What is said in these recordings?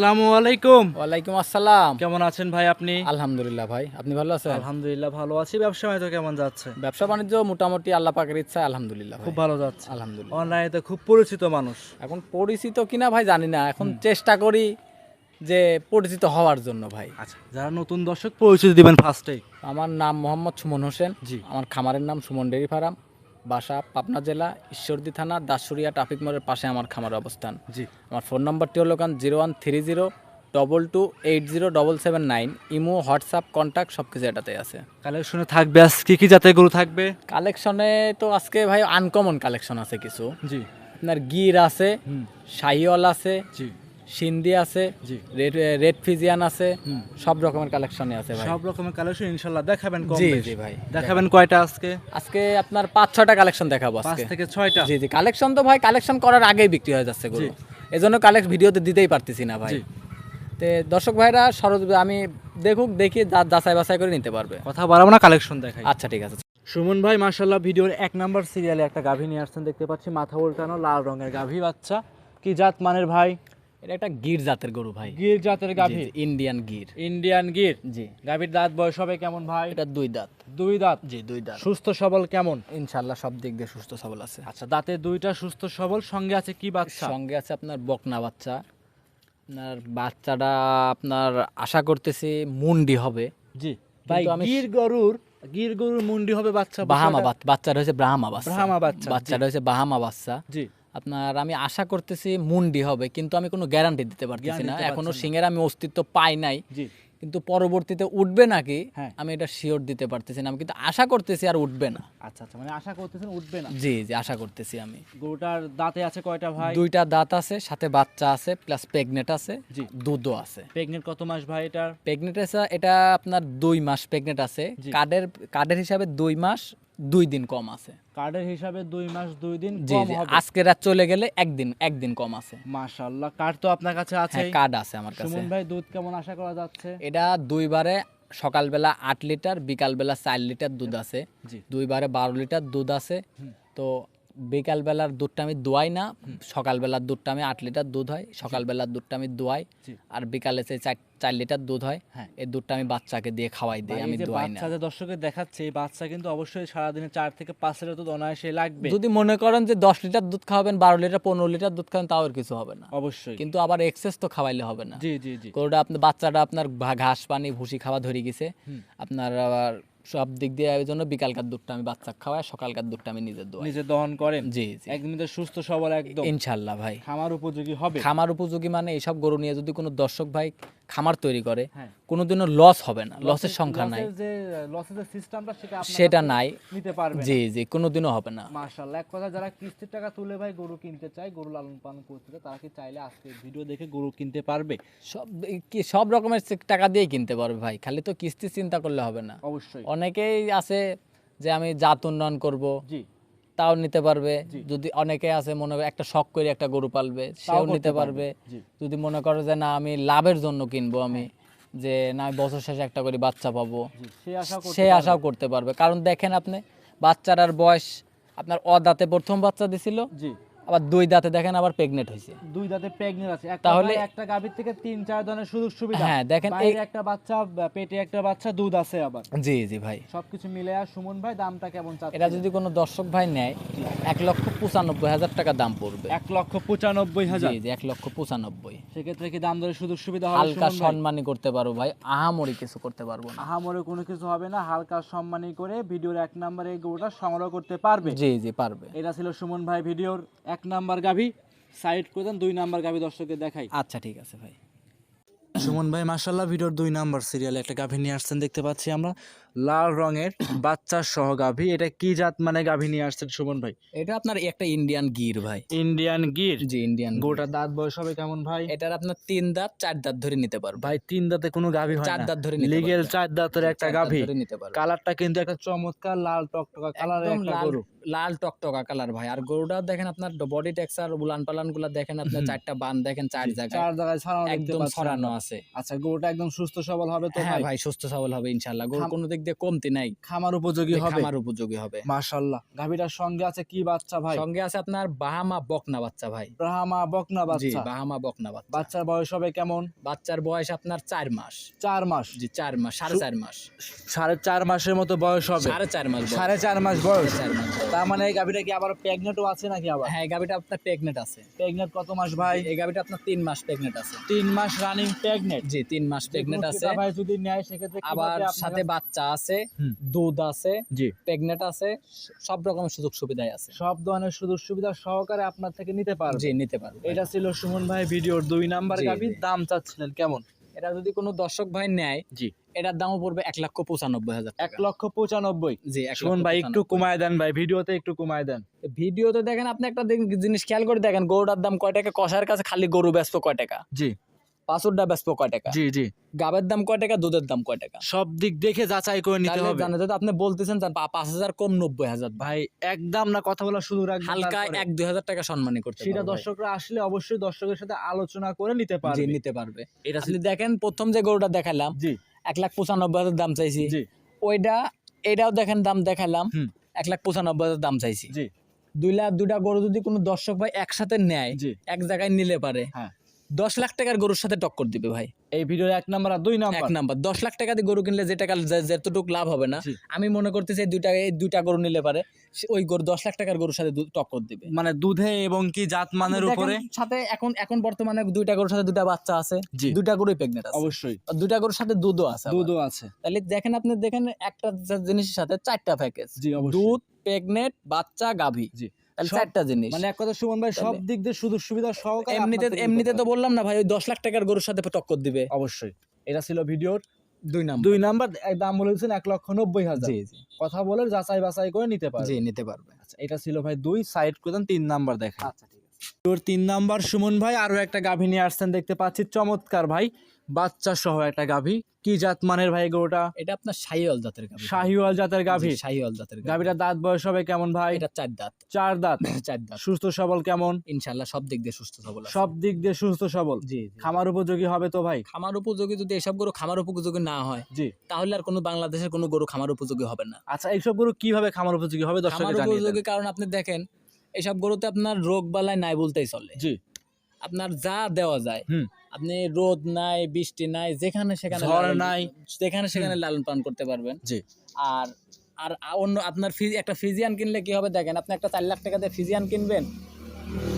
আসসালামু আলাইকুম। ওয়ালাইকুম আসসালাম। কেমন আছেন ভাই আপনি? আলহামদুলিল্লাহ ভাই আপনি ভালো আছেন? আলহামদুলিল্লাহ ভালো আছি। ব্যবসা বাণিজ্য কেমন যাচ্ছে? ব্যবসা বাণিজ্য মোটামুটি আল্লাহ পাকের ইচ্ছা আলহামদুলিল্লাহ খুব ভালো যাচ্ছে। আলহামদুলিল্লাহ। অনলাইনে তো খুব পরিচিত মানুষ। এখন পরিচিত কিনা ভাই জানি না। এখন চেষ্টা করি যে পরিচিত হওয়ার জন্য ভাই। আচ্ছা যারা নতুন দর্শক পরিচিত দিবেন ফার্স্টেই আমার নাম মোহাম্মদ সুমন হোসেন। জি। আমার খামারের নাম সুমন ডেরি ফার্ম। বাসা পাবনা জেলা ঈশ্বরদী থানা দাসুরিয়া ট্রাফিক মোড়ের পাশে আমার খামার অবস্থান। জি। আমার ফোন নম্বরটি হলো কান zero one three zero double two eight zero double seven nine imo WhatsApp contact সব কিছু এটাতে আছে। কালেকশনে থাকবে আজ কি কি জাতের গরু থাকবে? কালেকশনে তো আজকে ভাই আনকমন কালেকশন আছে কিছু। জি। আপনার গির আছে শাহিওয়াল আছে জি। সিন্ধি আছে রেড ফিজিয়ান আছে সব রকমের কালেকশনে আছে ভাই। সব রকমের কালেকশন ইনশাল্লাহ দেখাবেন কম জি জি ভাই। দেখাবেন কয়টা আজকে? আজকে আপনার পাঁচ ছয়টা কালেকশন দেখাবো পাঁচ থেকে ছয়টা? জি জি। কালেকশন তো ভাই কালেকশন করার আগেই বিক্রি হয়ে যাচ্ছে গরু। এজন্য কালেক্ট ভিডিওতে দিতেই পারতেছি না ভাই। তে দর্শক ভাইরা সরজ আমি দেখুক দেখি যাচাই বাছাই করে নিতে পারবে। কথা বাড়াবো না কালেকশন দেখাই। আচ্ছা ঠিক আছে। সুমন ভাই মার্শাল্লাহ ভিডিওর এক নাম্বার সিরিয়ালে একটা গাভী নিয়ে আসছেন। দেখতে পাচ্ছি মাথা উল্টানো লাল রঙের গাভী বাচ্চা। কি জাত মানের ভাই? এটা একটা গির জাতের গরু ভাই। গির জাতের গাভী। ইন্ডিয়ান গির। ইন্ডিয়ান গির। জি। গাভীর দাঁত বয়স হবে কেমন ভাই? এটা দুই দাঁত। দুই দাঁত? জি দুই দাঁত। সুস্থ সবল কেমন? ইনশাল্লাহ সব দিক দিয়ে সুস্থ সবল আছে। আচ্ছা দাঁতে দুইটা সুস্থ সবল সঙ্গে আছে কি বাচ্চা? সঙ্গে আছে আপনার বকনা বাচ্চা। আপনার বাচ্চাটা আপনার আশা করতেছি মুন্ডি হবে। জি ভাই গির গরুর গির গরুর মুন্ডি হবে বাচ্চা বাহামা বাচ্চা হয়েছে ব্রাহ্মা বাচ্চা। ব্রাহ্মা বাচ্চা। বাচ্চাটা হয়েছে বাহামা বাচ্চা। জি। আপনার আমি আশা করতেছি মুন্ডি হবে কিন্তু আমি কোনো গ্যারান্টি দিতে পারতেছি না। এখনও সিংয়ের আমি অস্তিত্ব পাই নাই। কিন্তু পরবর্তীতে উঠবে নাকি হ্যাঁ। আমি এটা শিওর দিতে পারতেছি না। আমি কিন্তু আশা করতেছি আর উঠবে না। আচ্ছা আচ্ছা মানে আশা করতেছেন উঠবে না। জি জি আশা করতেছি আমি। গরুটার দাঁতে আছে কয়টা ভাই? দুইটা দাঁত আছে সাথে বাচ্চা আছে প্লাস প্রেগনেট আছে জি। দুধও আছে। প্রেগনেন্ট কত মাস ভাই এটার? প্রেগনেন্ট আছে এটা আপনার দুই মাস প্রেগনেন্ট আছে। কার্ডের কার্ডের হিসাবে দুই মাস দুই দিন কম আছে। কার্ডের হিসাবে দুই মাস দুই দিন জি কম জি। হবে। আজকে রাত চলে গেলে একদিন একদিন কম আছে। মাশাআল্লাহ কার্ড তো আপনার কাছে আছে হ্যাঁ কার্ড আছে আমার কাছে। সুমন ভাই দুধ কেমন আশা করা যাচ্ছে? এটা দুইবারে সকালবেলা আট লিটার বিকালবেলা চার লিটার দুধ আছে। জি দুইবারে বারো লিটার দুধ আছে। তো বিকালবেলার দুধটা আমি দোয়াই না সকালবেলার দুধটা আমি আট লিটার দুধ হয় সকালবেলার দুধটা আমি দোয়াই আর বিকালে সেই চার চার লিটার দুধ হয় হ্যাঁ। এই দুধটা আমি বাচ্চাকে দিয়ে খাওয়াই দিই আমি দোয়াই না। বাচ্চা দর্শকের দেখাচ্ছে এই বাচ্চা কিন্তু অবশ্যই সারাদিনে চার থেকে পাঁচ লিটার দুধ অনায়াসে লাগবে। যদি মনে করেন যে দশ লিটার দুধ খাওয়াবেন বারো লিটার পনেরো লিটার দুধ খাবেন তাও কিছু হবে না। অবশ্যই। কিন্তু আবার এক্সেস তো খাওয়াইলে হবে না। জি জি জি। গরুটা আপনার বাচ্চাটা আপনার ঘাস পানি ভুসি খাওয়া ধরে গেছে আপনার আবার সব দিক দিয়ে এর জন্য বিকালকার দুধটা আমি বাচ্চা খাওয়াই সকালকার দুধটা আমি নিজের দোয়াই। নিজে দহন করেন? জি জি। একদম তো সুস্থ সবল একদম। ইনশাল্লাহ ভাই। খামার উপযোগী হবে। খামার উপযোগী মানে এইসব গরু নিয়ে যদি কোনো দর্শক ভাই খামার তৈরি করে হ্যাঁ। কোনোদিনও লস হবে না লসের সংখ্যা নাই। যে লসের যে সিস্টেমটা সেটা নাই। নিতে পারবেন জি জি কোনোদিনও হবে না। মাশাআল্লাহ এক কথা যারা কিস্তির টাকা তুলে ভাই গরু কিনতে চায় গরু লালন পালন করতে চায় তারা কি চাইলে আজকে ভিডিও দেখে গরু কিনতে পারবে? সব কি সব রকমের টাকা দিয়ে কিনতে পারবে ভাই খালি তো কিস্তি চিন্তা করলে হবে না। অবশ্যই। অনেকেই আছে যে আমি জাত উন্নয়ন করব জি। তাও নিতে পারবে। যদি অনেকে আছে মনে করে একটা শখ করে একটা গরু পালবে সেও নিতে পারবে। যদি মনে করো যে না আমি লাভের জন্য কিনবো আমি যে না বছর শেষে একটা করে বাচ্চা পাবো। সে আশাও করতে পারবে। কারণ দেখেন আপনি বাচ্চার আর বয়স আপনার অদাতে প্রথম বাচ্চা দিছিল। আবার দুই দাঁতে দেখেন আবার প্রেগনেন্ট হয়েছে দুই দাঁতে প্রেগনেন্ট আছে। তাহলে- একটা গাভীর থেকে তিন চার ধরনের সুযোগ সুবিধা। হ্যাঁ, দেখেন এই- একটা বাচ্চা পেটে একটা বাচ্চা দুধ আছে আবার। জি জি ভাই। সবকিছু মিলে আর সুমন ভাই দামটা কেমন চাচ্ছে? এটা যদি কোনো দর্শক ভাই নেয় এক লক্ষ পঁচানব্বই হাজার টাকা দাম পড়বে। এক লক্ষ পঁচানব্বই হাজার। জি এক লক্ষ পঁচানব্বই। সেক্ষেত্রে কি দাম দরে সুযোগ সুবিধা হালকা? সম্মানই করতে পারব ভাই আহামরি কিছু করতে পারব না। আহামরে কোনো কিছু হবে না হালকা সম্মানী করে ভিডিওর এক নাম্বার গরুটা সংগ্রহ করতে পারবে। জি জি পারবে। এটা ছিল সুমন ভাই ভিডিওর এক নাম্বার গাভী সাইড করে দেন দুই নাম্বার গাভী দর্শকদের দেখাই। আচ্ছা ঠিক আছে ভাই। সুমন ভাই মাশাল্লাহ ভিডিওর দুই নাম্বার সিরিয়ালে একটা গাভী নিয়ে আসছেন দেখতে পাচ্ছি আমরা। লাল রঙের বাচ্চা সহ গাভী। এটা কি জাত মানে গাভী নিয়ে আসছেন সুমন ভাই? এটা আপনার একটা ইন্ডিয়ান গির ভাই। ইন্ডিয়ান গির? জি ইন্ডিয়ান গোটা দাঁত বয়স হবে কেমন ভাই? এটার আপনার তিন দাঁত চার দাঁত ধরে নিতে পারবে। ভাই তিন দাঁতে কোনো গাভী হয় চার দাঁত ধরে নিতে লিগেল চার দাঁতের একটা গাভী। ধরে নিতে পারবে। কালারটা কিন্তু একটা চমৎকার লাল টকটকা কালারের একদম একটা লাল। গরু। লাল টকটকা কালার ভাই। আর গরুটা দেখেন আপনার বডি টেক্সচার উলান পালানগুলা দেখেন আপনার চারটা বান দেখেন চার জায়গায়। চার জায়গায় ছড়ানো একদম ছড়ানো আছে। আচ্ছা গরুটা একদম সুস্থ সবল হবে তো হ্যাঁ ভাই? সুস্থ সবল হবে ইনশাল্লাহ গরু কোনো দিক দিয়ে কমতি নাই। খামার উপযোগী হবে। খামার উপযোগী হবে। মাশাআল্লাহ। গাভীটার সঙ্গে আছে কি বাচ্চা ভাই? সঙ্গে আছে আপনার বাহামা বকনা বাচ্চা ভাই। বাহামা বকনা বাচ্চা। জি বাহামা বকনা বাচ্চা। বাচ্চার বয়স হবে কেমন? বাচ্চার বয়স আপনার চার মাস। চার মাস। জি চার মাস সাড়ে সু- চার মাস। সাড়ে চার মাসের মতো বয়স হবে। সাড়ে চার মাস বয়স। সাড়ে চার মাস বয়স। চার মাস বয়স। তার মানে এই গাভীটা কি আবার আছে নাকি আবার? হ্যাঁ গাভিটা আপনার আছে। কত মাস ভাই? এই গাভিটা আপনার তিন মাস আছে। তিন মাস রানিং জি তিন মাস আছে। ভাই যদি নেয় সেক্ষেত্রে আবার সাথে বাচ্চা আছে দুধ আছে জি। প্রেগনেন্ট আছে সব রকমের সুযোগ সুবিধাই আছে। সব ধরনের সুযোগ সুবিধা সহকারে আপনার থেকে নিতে পারবে। জি নিতে পারবে। এটা ছিল সুমন ভাই ভিডিওর দুই নাম্বার গাভীর দাম চাচ্ছিলেন কেমন? এটা যদি কোনো দর্শক ভাই নেয় জি। এটার দামও পড়বে এক লক্ষ পঁচানব্বই হাজার এক লক্ষ পঁচানব্বই। জি এখন ভাই একটু কমায় দেন ভাই ভিডিওতে একটু কমায় দেন। ভিডিওতে দেখেন আপনি একটা জিনিস খেয়াল করে দেখেন গরুটার দাম কয় টাকা? কষার কাছে খালি গরু ব্যস্ত কয় টাকা? জি। পাঁচুরটা ব্যস্ত কয় টাকা? জি জি। গাবের দাম কয় টাকা দুধের দাম কয় টাকা? সব দিক দেখে যাচাই করে নিতে হবে। তো আপনি বলতেছেন পাঁচ হাজার কম নব্বই হাজার। ভাই একদম না কথা বলা শুরু রাখবেন হালকা এক দুই হাজার টাকা সম্মানী করতে সেটা দর্শকরা আসলে অবশ্যই দর্শকের সাথে আলোচনা করে নিতে পারবে। নিতে পারবে। এটা আপনি দেখেন প্রথম যে গরুটা দেখালাম জি। এক লাখ পঁচানব্বই হাজার দাম চাইছি। জি। ওইটা এটাও দেখেন দাম দেখালাম এক লাখ পঁচানব্বই হাজার দাম চাইছি। জি। দুই লাখ দুইটা গরু যদি কোনো দর্শক ভাই একসাথে নেয় এক জায়গায় নিলে পারে। হ্যাঁ। দশ লাখ টাকার গরুর সাথে টক্কর দিবে ভাই। এই ভিডিওর এক নাম্বার আর দুই নাম্বার এক নাম্বার? দশ লাখ টাকা দিয়ে গরু কিনলে যে টাকা যেতটুক লাভ হবে না আমি মনে করতেছি দুইটা এই দুইটা গরু নিলে পারে ওই গরু দশ লাখ টাকার গরুর সাথে টক্কর দিবে। মানে দুধে এবং কি জাত মানের উপরে? সাথে এখন এখন বর্তমানে দুইটা গরুর সাথে দুইটা বাচ্চা আছে। দুইটা গরুই প্রেগনেন্ট আছে। অবশ্যই। আর দুইটা গরুর সাথে দুধও আছে দুধও আছে। তাহলে দেখেন আপনি দেখেন একটা জিনিসের সাথে চারটা প্যাকেজ দুধ প্রেগনেন্ট বাচ্চা গাভী। জি। চারটা জিনিস। মানে এক কথা সুমন ভাই সব দিক দিয়ে সুযোগ সুবিধা সহকারে এমনিতে এমনিতে তো বললাম না ভাই ওই দশ লাখ টাকার গরুর সাথে টক্কর দিবে। অবশ্যই। এটা ছিল ভিডিওর দুই নাম্বার। দুই নাম্বার। দাম বলেছেন এক লক্ষ নব্বই হাজার। জি জি। কথা বলে যাচাই বাছাই করে নিতে পারবে। জি নিতে পারবে। আচ্ছা এটা ছিল ভাই দুই সাইড করে তিন নাম্বার দেখেন। আচ্ছা ঠিক আছে। তোর তিন নাম্বার সুমন ভাই আরও একটা গাভী নিয়ে আসছেন দেখতে পাচ্ছি। চমৎকার ভাই। বাচ্চা সহ একটা গাভী। কি জাত মানের ভাই গরুটা? এটা আপনার শাহিওয়াল জাতের গাভী। শাহিওয়াল জাতের গাভী। শাহিওয়াল জাতের গাভী। গাভীটার দাঁত বয়স হবে কেমন ভাই? এটা চার দাঁত। চার দাঁত। চার দাঁত। সুস্থ সবল কেমন? ইনশাআল্লাহ সব দিক দিয়ে সুস্থ সবল সব দিক দিয়ে সুস্থ সবল। জি খামার উপযোগী হবে তো ভাই? খামার উপযোগী যদি এসব গরু খামার উপযোগী না হয় জি। তাহলে আর কোনো বাংলাদেশের কোনো গরু খামার উপযোগী হবে না। আচ্ছা এইসব গরু কীভাবে খামার উপযোগী হবে? খামার দর্শকের জানিয়ে। উপযোগী কারণ আপনি দেখেন এসব গরুতে আপনার রোগ বালাই নাই বলতেই চলে। জি। আপনার যা দেওয়া যায়। আপনি রোদ নাই বৃষ্টি নাই যেখানে সেখানে ঝড় নাই। যেখানে সেখানে লালন পালন করতে পারবেন। জি। আর আর অন্য আপনার ফিজ একটা ফিজিয়ান কিনলে কি হবে দেখেন আপনি একটা চার লাখ টাকা দিয়ে ফিজিয়ান কিনবেন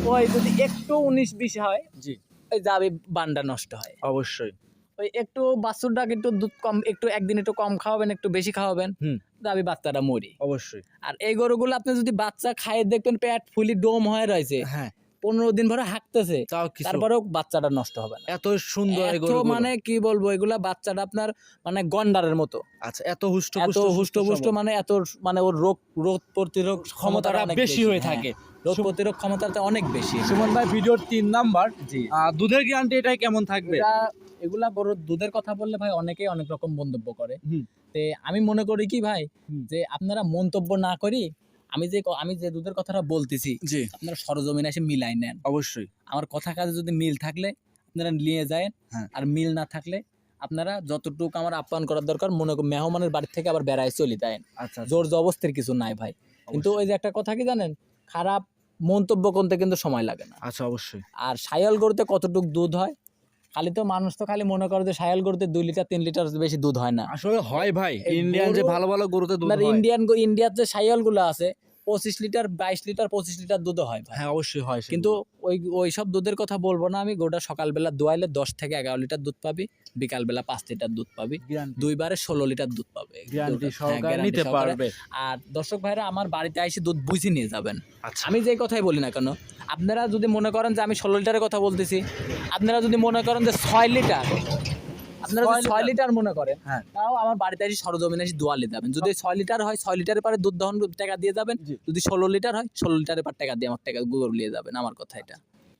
ওই যদি একটু উনিশ বিশ হয় জি। ওই যাবে বান্ডা নষ্ট হয়। অবশ্যই। ওই একটু বাছুরটা একটু দুধ কম একটু একদিন একটু কম খাওয়াবেন একটু বেশি খাওয়াবেন হুম। যাবে বাচ্চাটা মরি। অবশ্যই। আর এই গরুগুলো আপনি যদি বাচ্চা খায় দেখবেন পেট ফুলি ডোম হয়ে রয়েছে। হ্যাঁ। পনেরো দিন ধরে হাঁকতেছে। তারপরেও বাচ্চাটা নষ্ট হবে না। এত সুন্দর। মানে কি বলব এগুলা বাচ্চাটা আপনার মানে গন্ডারের মতো। আচ্ছা এত হুষ্ট এত হুষ্ট পুষ্ট মানে এত মানে ওর রোগ রোগ প্রতিরোধ ক্ষমতাটা বেশি হয়ে হ্যাঁ। থাকে। রোগ প্রতিরোধ ক্ষমতাটা অনেক বেশি সুমন ভাই ভিডিওর তিন নাম্বার। জি। দুধের গ্যারান্টি এটাই কেমন থাকবে? এগুলা গরুর দুধের কথা বললে ভাই অনেকেই অনেক রকম মন্তব্য করে। তে আমি মনে করি কি ভাই যে আপনারা মন্তব্য না করি আমি যে আমি যে দুধের কথাটা বলতেছি আপনারা সরজমিনে এসে মিলাই নেন। অবশ্যই। আমার কথা কাজে যদি মিল থাকলে আপনারা নিয়ে যায় হ্যাঁ। আর মিল না থাকলে আপনারা যতটুকু আমার আপ্যায়ন করার দরকার মনে মেহমানের বাড়ি থেকে আবার বেড়ায় চলে যায় আচ্ছা জোর জবস্তির কিছু নাই ভাই। কিন্তু ওই যে একটা কথা কি জানেন? খারাপ মন্তব্য করতে কিন্তু সময় লাগে না। আচ্ছা অবশ্যই। আর সায়াল গরুতে কতটুকু দুধ হয়? খালি তো মানুষ তো খালি মনে করে যে সায়াল গরুতে দুই লিটার তিন লিটার বেশি দুধ হয় না। আসলে হয় ভাই ইন্ডিয়ান যে ভালো ভালো গরুতে দুধ ইন্ডিয়ান ইন্ডিয়ার যে সায়ালগুলো আছে পঁচিশ লিটার বাইশ লিটার পঁচিশ লিটার দুধও হয় হ্যাঁ অবশ্যই হয় কিন্তু ওই ওই সব দুধের কথা বলব না আমি গোটা সকালবেলা দোয়াইলে দশ থেকে এগারো লিটার দুধ পাবি বিকালবেলা পাঁচ লিটার দুধ পাবি দুইবারে ষোলো লিটার দুধ পাবে। হ্যাঁ, নিতে পারবে। আর দর্শক ভাইরা আমার বাড়িতে এসে দুধ বুঝে নিয়ে যাবেন। আচ্ছা। আমি যে কথাই বলি না কেন আপনারা যদি মনে করেন যে আমি ষোলো লিটারের কথা বলতেছি আপনারা যদি মনে করেন যে ছয় লিটার আপনারা যদি ছয় লিটার। মনে করেন হ্যাঁ। তাও আমার বাড়িতে এসে সরজমিনে এসে দোয়ালে যাবেন যদি ছয় লিটার হয় ছয় লিটারের পরে দুধ দহন টাকা দিয়ে যাবেন। যদি ষোলো লিটার হয় ষোলো লিটারের পর টাকা দিয়ে আমার টাকা গরু নিয়ে যাবেন আমার কথা এটা।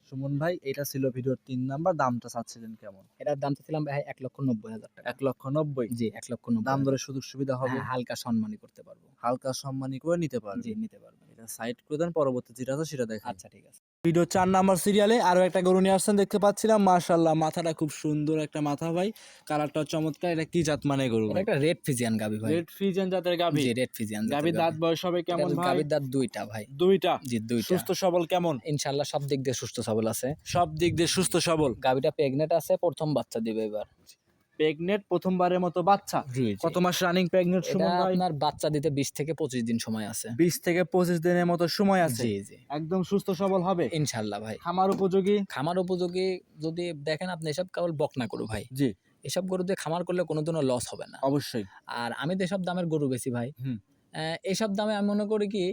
সুমন ভাই এটা ছিল ভিডিওর তিন নাম্বার দামটা চাচ্ছিলেন কেমন? এটার দাম ছিলাম ভাই এক লক্ষ নব্বই হাজার টাকা। এক লক্ষ নব্বই? জি এক লক্ষ নব্বই। দাম। দরে সুযোগ সুবিধা হবে? হ্যাঁ, হালকা সম্মানই করতে পারব। হালকা সম্মানী করে নিতে পারবে জি নিতে পারবেন। এটা সাইড করে দেন পরবর্তী যেটা আছে সেটা দেখা আচ্ছা ঠিক আছে। ভিডিও চার নাম্বার সিরিয়ালে আরও একটা গরু নিয়ে আসছেন দেখতে পাচ্ছিলাম। মাশাল্লাহ মাথাটা খুব সুন্দর একটা মাথা ভাই। কালারটা চমৎকার এটা কি জাত মানে গরু একটা রেড ফিজিয়ান গাবি ভাই। রেড ফিজিয়ান জাতের গাভি। জি রেড ফিজিয়ান গাভির দাঁত বয়স হবে কেমন ভাই? গাবির দাঁত দুইটা ভাই। দুইটা? জি দুইটা। সুস্থ সবল কেমন? ইনশাআল্লাহ সব দিক দিয়ে সুস্থ সবল আছে। সব দিক দিয়ে সুস্থ সবল। গাবিটা প্রেগনেন্ট আছে প্রথম বাচ্চা দিবে এবার। প্রেগনেট প্রথমবারের মতো বাচ্চা। কত মাস রানিং প্রেগনেট সুমন ভাই আপনার বাচ্চা দিতে বিশ থেকে পঁচিশ দিন সময় আছে। বিশ থেকে পঁচিশ দিনের মতো সময় আছে। জি জি। একদম সুস্থ সবল হবে। ইনশাআল্লাহ ভাই। খামার উপযোগী? খামার উপযোগী যদি দেখেন আপনি এসব কেবল বকনা করু ভাই। জি। এসব গরু দিয়ে খামার করলে কোনোদিনও লস হবে না। অবশ্যই। আর আমি তো এসব দামের গরু বেশি ভাই। এইসব দামে আমি মনে করি কি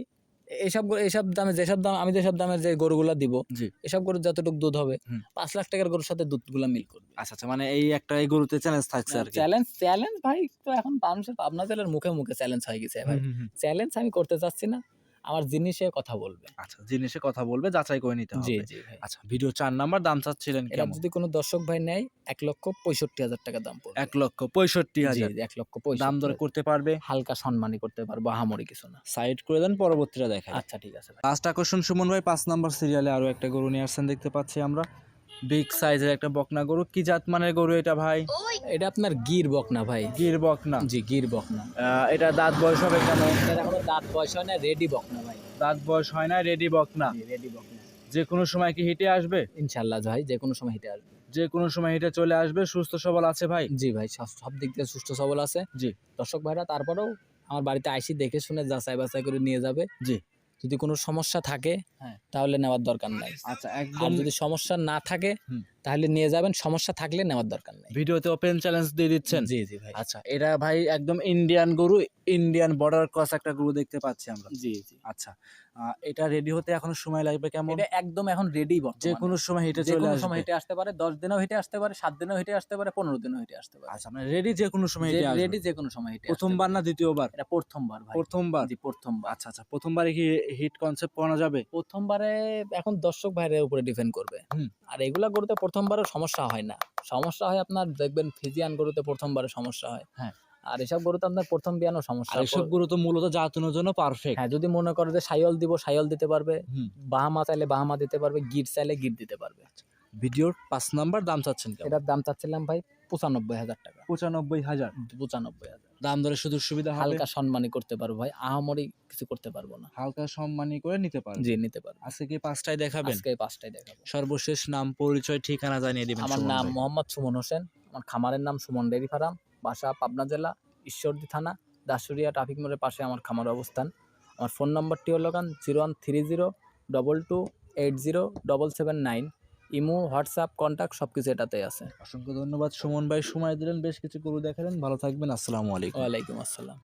এসব এসব দামে যেসব দাম আমি যেসব দামে যে গরুগুলা দিব জি। এসব গরুর যতটুকু দুধ হবে পাঁচ লাখ টাকার গরুর সাথে দুধগুলা মিল করবে। আচ্ছা আচ্ছা মানে এই একটা এই গরুতে চ্যালেঞ্জ থাকছে আর চ্যালেঞ্জ চ্যালেঞ্জ ভাই তো এখন মানুষের পাবনা জেলার মুখে মুখে চ্যালেঞ্জ হয়ে গেছে ভাই। চ্যালেঞ্জ আমি করতে চাচ্ছি না। আমার জিনিসে কথা বলবে। আচ্ছা জিনিসে কথা বলবে যাচাই করে নিতে হবে। জি জি আচ্ছা ভিডিও চার নাম্বার দাম চাচ্ছিলেন এটা কেমন? যদি কোনো দর্শক ভাই নেয় এক লক্ষ পঁয়ষট্টি হাজার টাকা দাম পড়বে। এক লক্ষ পঁয়ষট্টি জি, হাজার। এক লক্ষ দাম দর করতে পারবে? হালকা সম্মানই করতে পারব হামরি কিছু না। সাইড করে দেন পরবর্তীটা দেখা আচ্ছা ঠিক আছে পাঁচটা লাস্ট আকর্ষণ সুমন ভাই পাঁচ নাম্বার সিরিয়ালে আরও একটা গরু নিয়ে আসছেন দেখতে পাচ্ছি আমরা। বিগ সাইজের একটা বকনা গরু। কি জাত মানের গরু এটা ভাই? এটা আপনার গির বকনা ভাই। গির বকনা। জি গির বকনা। আহ, এটা দাঁত বয়স হবে এখনও দাঁত বয়স হয় না রেডি বকনা ভাই। দাঁত বয়স হয় না রেডি বকনা। রেডি বকনা। যে কোনো সময় কি হিটে আসবে? ইনশাল্লাহ ভাই যে কোনো সময় হিটে আসবে। যে কোনো সময় হিটে চলে আসবে সুস্থ সবল আছে ভাই? জি ভাই সব সব দিক থেকে সুস্থ সবল আছে। জি। দর্শক ভাইরা তারপরেও আমার বাড়িতে আইসি দেখে শুনে যাচাই বাছাই করে নিয়ে যাবে। জি। যদি কোনো সমস্যা থাকে হ্যাঁ। তাহলে নেওয়ার দরকার নাই আচ্ছা একদম যদি সমস্যা না থাকে। তাহলে নিয়ে যাবেন সমস্যা থাকলে নেওয়ার দরকার নেই। ভিডিওতে ওপেন চ্যালেঞ্জ দিয়ে দিচ্ছেন? জি জি ভাই। আচ্ছা এটা ভাই একদম ইন্ডিয়ান গরু ইন্ডিয়ান বর্ডার ক্রস একটা গরু দেখতে পাচ্ছি আমরা। জি জি। আচ্ছা এটা রেডি হতে এখনও সময় লাগবে কেমন? এটা একদম এখন রেডি যে কোনো সময় হিটে চলে আসবে। সময় হেঁটে আসতে পারে দশ দিনেও হেঁটে আসতে পারে সাত দিনেও হেঁটে আসতে পারে পনেরো দিনও হেঁটে আসতে পারে। আচ্ছা মানে রেডি যে কোনো সময় হিটে আসবে। রেডি যে কোনো সময় হেঁটে প্রথমবার না দ্বিতীয়বার? এটা প্রথমবার ভাই। প্রথমবার? জি প্রথমবার। আচ্ছা আচ্ছা প্রথমবারে কি হিট কনসেপ্ট পাওয়া যাবে? প্রথমবারে এখন দর্শক ভাইয়ের উপরে ডিপেন্ড করবে। হুম। আর এগুলা গরুতে প্রথমবারে সমস্যা হয় না। সমস্যা হয় আপনার দেখবেন ফিজিয়ান গরুতে প্রথমবারে সমস্যা হয়। হ্যাঁ। আর এসব গরুতে আপনার প্রথম বিয়ানো সমস্যা এসব গরু তো মূলত জাতনের জন্য পারফেক্ট হ্যাঁ যদি মনে করে যে সাইল দিব সাইল দিতে পারবে। হুম। বাহামা চাইলে বাহামা দিতে পারবে গিট চাইলে গিট দিতে পারবে। ভিডিওর পাঁচ নাম্বার দাম চাচ্ছেন এটার দাম চাচ্ছিলাম ভাই পঁচানব্বই হাজার টাকা। পঁচানব্বই হাজার। পঁচানব্বই হাজার। দাম দরে সুযোগ সুবিধা হালকা সম্মানই করতে পারব ভাই আহামরি কিছু করতে পারব না। হালকা সম্মানী করে নিতে পারবেন জি নিতে পারব। আজকে কি পাঁচটায় দেখাবেন? আজকে এই পাঁচটাই দেখাবো। সর্বশেষ নাম পরিচয় ঠিকানা জানিয়ে দিবেন আমার নাম মোহাম্মদ সুমন হোসেন আমার খামারের নাম সুমন ডেরি ফার্ম বাসা পাবনা জেলা ঈশ্বরদী থানা দাসুরিয়া ট্রাফিক মোড়ের পাশে আমার খামার অবস্থান। আমার ফোন নম্বরটি হলো গান zero one three zero double two eight zero double seven nine. Imo WhatsApp contact সব কিছু এটাতেই আছে। অসংখ্য ধন্যবাদ। সুমন ভাই সময় দিলেন বেশ কিছু গরু দেখালেন। ভালো থাকবেন। আসসালামু আলাইকুম। ওয়ালাইকুম আসসালাম।